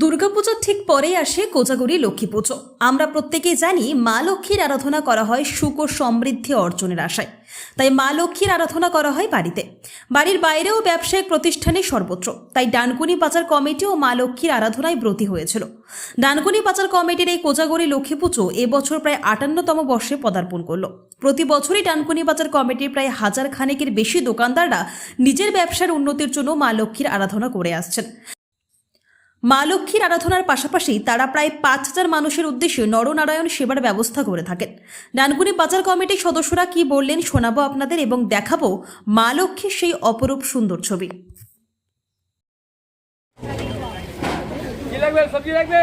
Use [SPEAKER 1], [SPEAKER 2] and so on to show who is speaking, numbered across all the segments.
[SPEAKER 1] দুর্গাপুজোর ঠিক পরেই আসে কোজাগরি লক্ষ্মী পুজো। আমরা প্রত্যেকেই জানি মা লক্ষ্মীর আরাধনা করা হয় সুখ ও সমৃদ্ধি অর্জনের আশায়। তাই মা লক্ষ্মীর আরাধনা করা হয় বাড়িতে। বাড়ির বাইরেও ব্যবসায়িক প্রতিষ্ঠানে সর্বত্র। তাই ডানকুনি পাচার কমিটি ও মা লক্ষ্মীর আরাধনায় ব্রতী হয়েছিল। ডানকুনি পাচার কমিটির এই কোজাগরি লক্ষ্মী পুজো এবছর প্রায় আটান্নতম বর্ষে পদার্পণ করল। প্রতি বছরই ডানকুনি বাজার কমিটির প্রায় হাজার খানেকের বেশি দোকানদাররা নিজের ব্যবসার উন্নতির জন্য মা লক্ষ্মীর আরাধনা করে আসছেন। মা লক্ষ্মীর আরাধনার পাশাপাশি তারা প্রায় পাঁচ হাজার মানুষের উদ্দেশ্যে নরনারায়ণ সেবার ব্যবস্থা করে থাকেন। ডানকুনি বাজার কমিটির সদস্যরা কি বললেন শোনাবো আপনাদের এবং দেখাবো মা লক্ষ্মীর সেই অপরূপ সুন্দর ছবি।
[SPEAKER 2] কি লাগবে? সবজি লাগবে?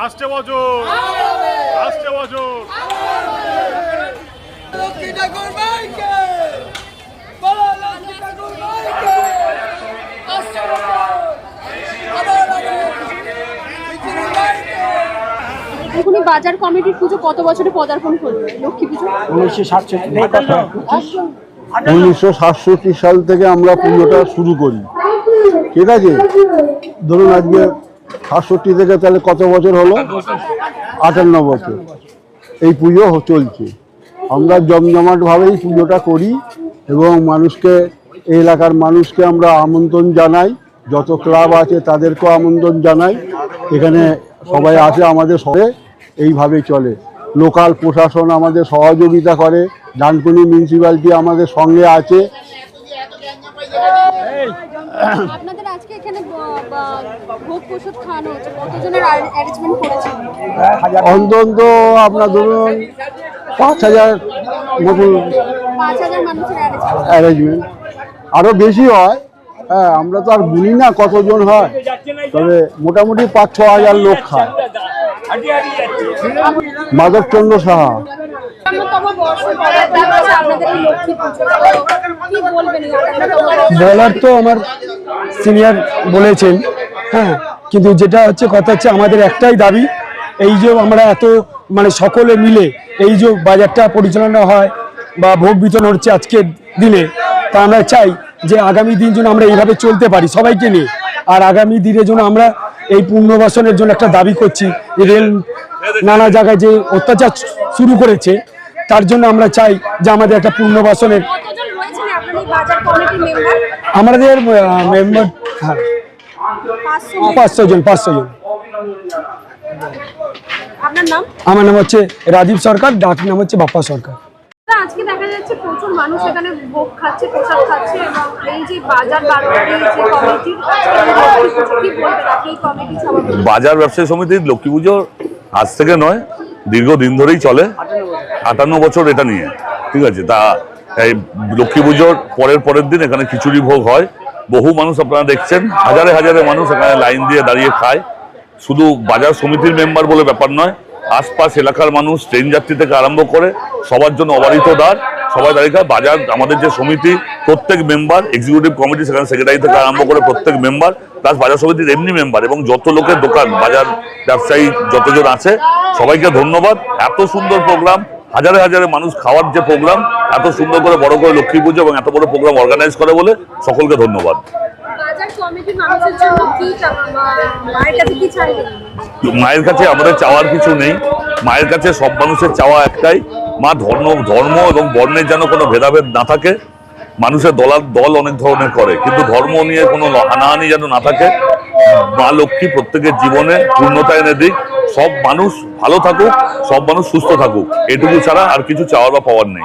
[SPEAKER 3] আসতে বছর আসতে বছর
[SPEAKER 2] লক্ষ্মী ঠাকুর ভাইকে বলো লক্ষ্মী ঠাকুর ভাইকে আসছে বছর আবার আগে পৃথিবী ভাইকে
[SPEAKER 4] এখনই বাজার কমিটির পুজো কত বছরে পদার্পণ করবে? লক্ষ্মী পুজো?
[SPEAKER 5] উনিশশো সাতষট্টি
[SPEAKER 6] উনিশশো সাতষট্টি সাল থেকে আমরা পুজোটা শুরু করি। ঠিক আছে? ধরুন আজকে সাতষট্টি থেকে তাহলে কত বছর হলো? আটান্ন বছর। এই পুজো চলছে। আমরা জমজমাটভাবেই পুজোটা করি এবং মানুষকে এই এলাকার মানুষকে আমরা আমন্ত্রণ জানাই। যত ক্লাব আছে তাদেরকেও আমন্ত্রণ জানাই। এখানে সবাই আসে আমাদের সঙ্গে। এইভাবেই চলে। লোকাল প্রশাসন আমাদের সহযোগিতা করে ডানকুনি মিউনিসিপ্যালিটি আমাদের সঙ্গে আছে। অন্তত আপনার ধরুন পাঁচ হাজার মতন
[SPEAKER 4] অ্যারেঞ্জমেন্ট
[SPEAKER 6] অ্যারেঞ্জমেন্ট আরও বেশি হয়। হ্যাঁ আমরা তো আর গুনি না কতজন হয়। তবে মোটামুটি পাঁচ ছ হাজার লোক খায়। সাহা
[SPEAKER 4] এই অন্যতম বর্ষ?
[SPEAKER 5] বলার তো আমার সিনিয়র বলেছেন হ্যাঁ কিন্তু যেটা হচ্ছে, কথা হচ্ছে আমাদের একটাই দাবি, এই যে আমরা এত মানে সকলে মিলে এই যে বাজারটা পরিচালনা হয় বা ভোগ বিতরণ হচ্ছে আজকের দিনে, তা আমরা চাই যে আগামী দিন যেন আমরা এইভাবে চলতে পারি সবাইকে নিয়ে আর আগামী দিনে যেন আমরা এই পুনর্বাসনের জন্য একটা দাবি করছি। যে রেল নানা জায়গায় যে অত্যাচার শুরু করেছে তার জন্য আমরা চাই যে আমাদের একটা পুনর্বাসনের আমাদের মেম্বার হ্যাঁ।
[SPEAKER 4] পাঁচশো
[SPEAKER 5] জন। পাঁচশো জন আমার নাম হচ্ছে রাজীব সরকার ডাক নাম হচ্ছে বাপ্পা সরকার।
[SPEAKER 4] আজকে দেখা যাচ্ছে প্রচুর মানুষ এখানে ভোগ খাচ্ছে, প্রসাদ খাচ্ছে এবং এই যে বাজার
[SPEAKER 7] বাজার ব্যবসায়ী সমিতির লক্ষ্মী পুজো আজ থেকে নয়, দীর্ঘদিন ধরেই চলে। আটান্ন বছর এটা নিয়ে, ঠিক আছে? তা এই লক্ষ্মী পুজোর পরের পরের দিন এখানে খিচুড়ি ভোগ হয়। বহু মানুষ আপনারা দেখছেন, হাজারে হাজারে মানুষ এখানে লাইন দিয়ে দাঁড়িয়ে খায়। শুধু বাজার সমিতির মেম্বার বলে ব্যাপার নয় আশপাশ এলাকার মানুষ ট্রেন যাত্রী থেকে আরম্ভ করে সবার জন্য অবারিত দ্বার, সবাই দাঁড়িয়ে বাজার, আমাদের যে সমিতি, প্রত্যেক মেম্বার এক্সিকিউটিভ কমিটি সেখানে সেক্রেটারি থেকে আরম্ভ করে প্রত্যেক মেম্বার প্লাস বাজার সমিতির এমনি মেম্বার এবং যত লোকের দোকান, বাজার ব্যবসায়ী যতজন আছে, সবাইকে ধন্যবাদ। এত সুন্দর প্রোগ্রাম হাজারে হাজারে মানুষ খাওয়ার যে প্রোগ্রাম এত সুন্দর করে বড় করে লক্ষ্মী পুজো এবং এত বড় প্রোগ্রাম অর্গানাইজ করে বলে সকলকে ধন্যবাদ।
[SPEAKER 4] মায়ের কাছে
[SPEAKER 7] আমাদের চাওয়ার কিছু নেই। মায়ের কাছে সব মানুষের চাওয়া একটাই। মা ধর্ম ধর্ম এবং বর্ণের যেন কোনো ভেদাভেদ না থাকে। মানুষের দলার দল অনেক ধরনের করে। কিন্তু ধর্ম নিয়ে কোনো হানাহানি যেন না থাকে, মা লক্ষ্মী প্রত্যেকের জীবনে পূর্ণতা এনে দিক। সব মানুষ ভালো থাকুক, সব মানুষ সুস্থ থাকুক। এটুকু ছাড়া আর কিছু চাওয়ার বা পাওয়ার নেই।